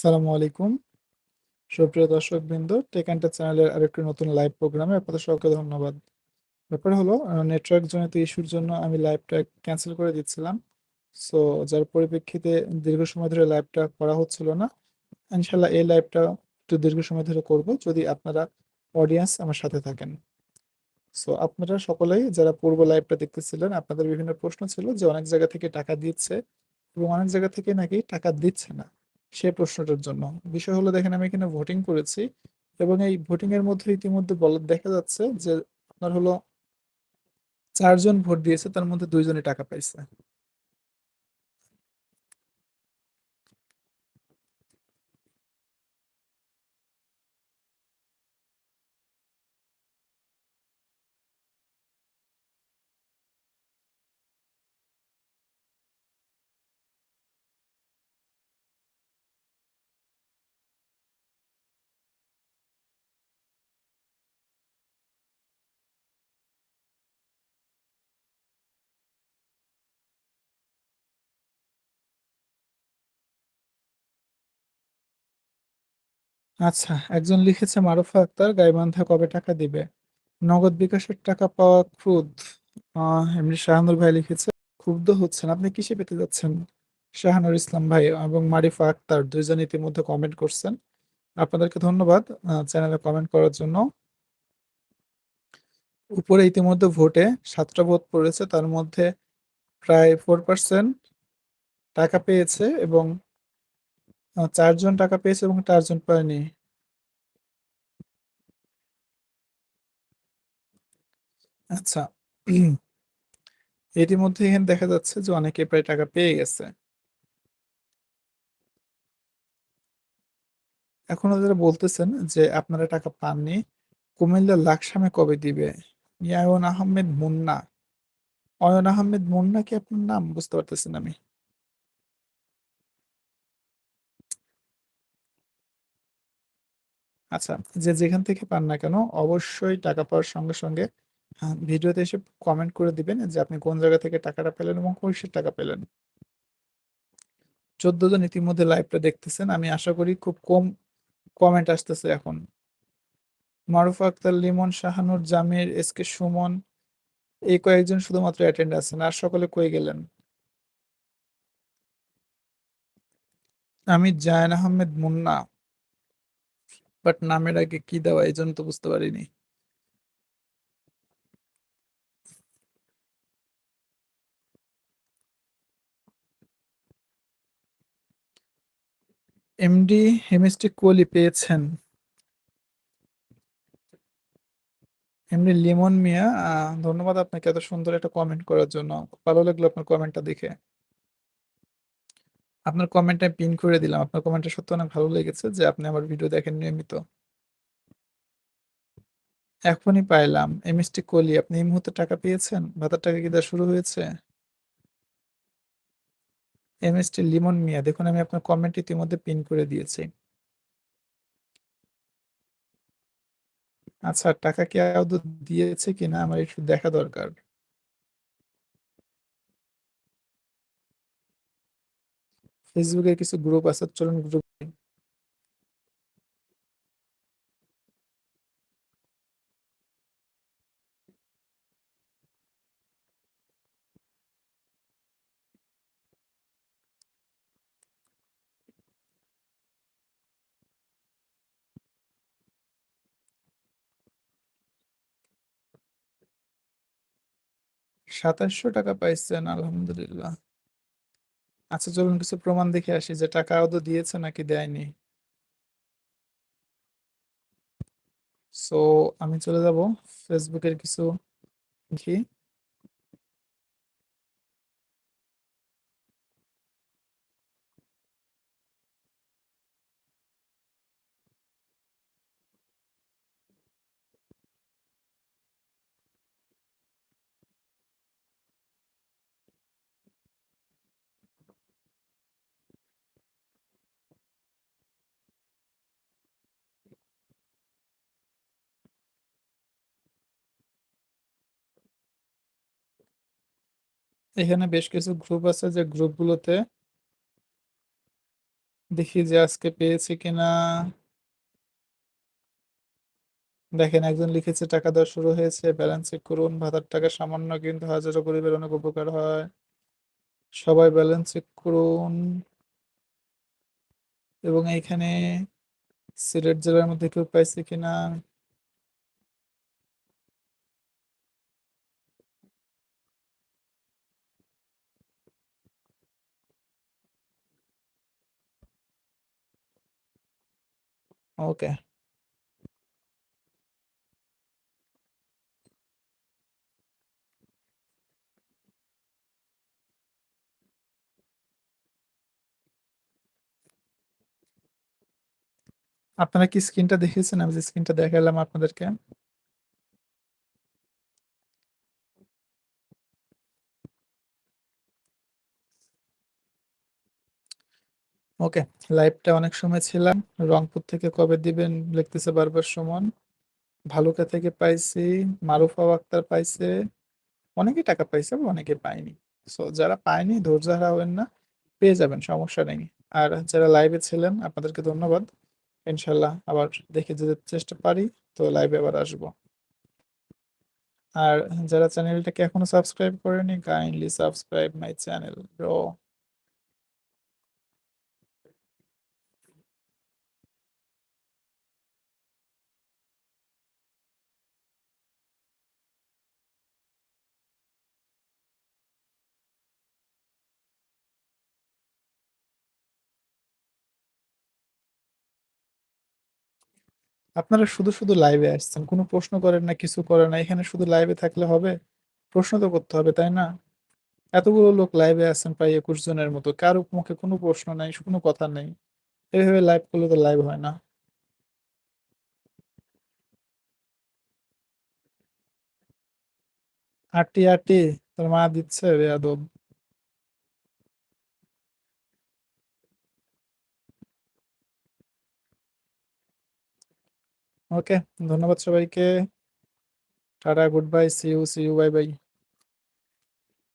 আসসালামু আলাইকুম। সুপ্রিয় দর্শকবৃন্দ, টেক অ্যান্ড টেক চ্যানেলের আরেকটি নতুন লাইভ প্রোগ্রামে আপনাদের সকলকে ধন্যবাদ। ব্যাপার হলো নেটওয়ার্ক জনিত ইস্যুর জন্য আমি লাইভটা ক্যান্সেল করে দিচ্ছিলাম। সো যার পরিপ্রেক্ষিতে দীর্ঘ সময় ধরে লাইভটা করা হচ্ছিল না। ইনশাআল্লাহ এই লাইভটা একটু দীর্ঘ সময় ধরে করব যদি আপনারা অডিয়েন্স আমার সাথে থাকেন। সো আপনারা সকলেই যারা পূর্ব লাইভটা দেখতেছিলেন আপনাদের বিভিন্ন প্রশ্ন ছিল যে অনেক জায়গা থেকে টাকা দিচ্ছে এবং অনেক জায়গা থেকে নাকি টাকা দিচ্ছে না। সে প্রশ্নটার জন্য। বিষয় হলো, দেখেন আমি এখানে ভোটিং করেছি এবং এই ভোটিং এর মধ্যে ইতিমধ্যে বলা, দেখা যাচ্ছে যে আপনার হলো চারজন ভোট দিয়েছে, তার মধ্যে ২ জনই টাকা পাইছে। আচ্ছা, একজন লিখেছে মারুফা আক্তার গাইবান্ধা কবে টাকা দিবে? নগদ বিকাশের টাকা পাওয়া ক্রুদ। এমনি শাহানুর ভাই লিখেছে, ক্ষুব্ধ হচ্ছেন। আপনি কিসে পেতে যাচ্ছেন? শাহানুর ইসলাম ভাই এবং মারিফা আক্তার দুইজন ইতিমধ্যে কমেন্ট করছেন। আপনাদেরকে ধন্যবাদ চ্যানেলে কমেন্ট করার জন্য। উপরে ইতিমধ্যে ভোটে ৭ টা ভোট পড়েছে তার মধ্যে প্রায় 4% টাকা পেয়েছে এবং ৪ টাকা পেয়েছে এবং ৪ জন পায়নি। আচ্ছা। ইতিমধ্যে এখানে দেখা যাচ্ছে যে অনেকে প্রায় টাকা পেয়ে গেছে। এখনও যারা বলতেছেন যে আপনারা টাকা পাননি, কুমিল্লার লাকসামে কবে দিবে? ইয়ায়ন আহমেদ মুন্না। অয়ন আহমেদ মুন্না কি আপনার নাম? বুঝতে পারতেছি না আমি। আচ্ছা, যে যেখান থেকে পান না কেন অবশ্যই টাকা পাওয়ার সঙ্গে, সঙ্গে ভিডিওতে এসে কমেন্ট করে দিবেন যে আপনি কোন জায়গা থেকে টাকাটা পেলেন এবং কিসের টাকা পেলেন। ১৪ জন ইতিমধ্যে লাইভটা দেখতেছেন। আমি আশা করি খুব কম কমেন্ট আসতেছে এখন। মারুফা আক্তার, লিমন, শাহানুর, জামির, এসকে সুমন এই কয়েকজন শুধুমাত্র অ্যাটেন্ড আছেন। আর সকলে কই গেলেন? আমি জায়ান আহমেদ মুন্না। বাট নামের আগে কি দেওয়া এজন্য তো বুঝতে পারিনি। এমডি হেমিস্টিক কোলি পেয়েছেন। এমনি লিমন মিয়া ধন্যবাদ আপনাকে এত সুন্দর একটা কমেন্ট করার জন্য। ভালো লাগল আপনার কমেন্টটা দেখে। আপনার কমেন্টটা পিন করে দিলাম। আপনার কমেন্টটা সত্যি অনেক ভালো লেগেছে যে আপনি আমার ভিডিও দেখেন নিয়মিত। এখনই পাইলাম। এমএসটি কোলি আপনি এই মুহূর্তে টাকা পেয়েছেন? ভাতার টাকা কি দেওয়া শুরু হয়েছে? এমএসটি লিমন মিয়া দেখুন আমি আপনার কমেন্ট ইতিমধ্যে পিন করে দিয়েছি। আচ্ছা টাকা কি আদৌ দিয়েছে কিনা আমার একটু দেখা দরকার। ফেসবুকে কিছু গ্রুপ আছে চলুন গ্রুপ ৳২৭০০ পাইছেন আলহামদুলিল্লাহ। আচ্ছা চলুন কিছু প্রমাণ দেখে আসি যে টাকা আদৌ দিয়েছে নাকি দেয়নি। সো আমি চলে যাব ফেসবুকের কিছু দেখি। এখানে বেশ কিছু গ্রুপ আছে যে গ্রুপগুলোতে দেখি যে আজকে পেয়েছি কিনা। দেখেন, একজন লিখেছে, টাকা দেওয়া শুরু হয়েছে ব্যালেন্স চেক করুন, ভাতার টাকা সামান্য কিন্তু হাজারো গরিবের অনেক উপকার হয়। সবাই ব্যালেন্স চেক করুন। এবং এইখানে সিলেট জেলার মধ্যে কেউ পাইছে কিনা? ওকে আপনারা কি স্ক্রিনটা দেখেছেন? আমি যে স্ক্রিনটা দেখালাম আপনাদেরকে। ওকে লাইভটা অনেক সময় ছিলাম। রংপুর থেকে কবে দিবেন লিখতেছে বারবার সুমন। ভালুকা থেকে পাইছি, মারুফা আক্তার পাইছে। অনেকে টাকা পাইছে অনেকে পায়নি। সো যারা পায়নি, ধৈর্য হারাবেন না, পেয়ে যাবেন, সমস্যা নেই। আর যারা লাইভে ছিলেন, আপনাদেরকে ধন্যবাদ। ইনশাল্লাহ আবার দেখে যেতে চেষ্টা পারি, তো লাইভে আবার আসব। আর যারা চ্যানেলটাকে এখনও সাবস্ক্রাইব করেনি কাইন্ডলি সাবস্ক্রাইব মাই চ্যানেল আপনারা শুধু শুধু লাইভে আসছেন, কোনো প্রশ্ন করেন না, কিছু করেন না, এখানে শুধু লাইভে থাকলে হবে? প্রশ্ন তো করতে হবে, তাই না? এতগুলো লোক লাইভে আছেন প্রায় একুশ জনের মতো, কারও মুখে কোনো প্রশ্ন নাই, কোনো কথা নেই। এইভাবে লাইভ করলে তো লাইভ হয় না। আটি আটি তোর মা দিচ্ছে বেয়াদব ওকে ধন্যবাদ সবাইকে tata good bye see you see you bye bye